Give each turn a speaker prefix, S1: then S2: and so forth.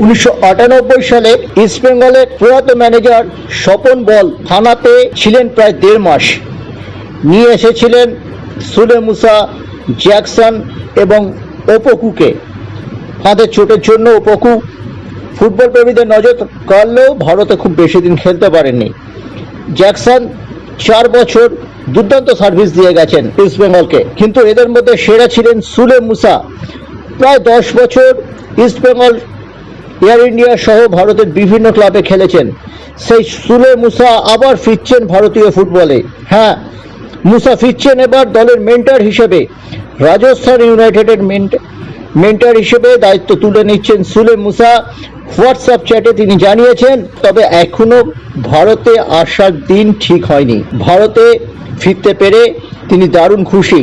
S1: উনিশশো আটানব্বই সালে ইস্টবেঙ্গলের প্রয়াত ম্যানেজার স্বপন বল থানাতে ছিলেন প্রায় দেড় মাস। নিয়ে এসেছিলেন সুলে মুসা জ্যাকসন এবং ওপকুকে হাতের চোটের জন্য ওপকু ফুটবল প্রেমীদের নজর কাড়লেও ভারতে খুব বেশি দিন খেলতে পারেননি। জ্যাকসন চার বছর দুর্দান্ত সার্ভিস দিয়ে গেছেন ইস্ট বেঙ্গলকে। কিন্তু এদের মধ্যে সেরা ছিলেন সুলে মুসা প্রায় দশ বছর ইস্ট বেঙ্গল এয়ার ইন্ডিয়া সহ ভারতের বিভিন্ন ক্লাবে খেলেছেন। সেই সুলে মুসা আবার ফিরছেন ভারতীয় ফুটবলে। হ্যাঁ মুসা ফিরছেন এবার দলের মেন্টার হিসেবে। রাজস্থান ইউনাইটেডের মেন্টার হিসেবে দায়িত্ব তুলে নিচ্ছেন সুলে মুসা। হোয়াটসঅ্যাপ চ্যাটে তিনি জানিয়েছেন, তবে এখনও ভারতে আসার দিন ঠিক হয়নি। ভারতে ফিরতে পেরে তিনি দারুণ খুশি।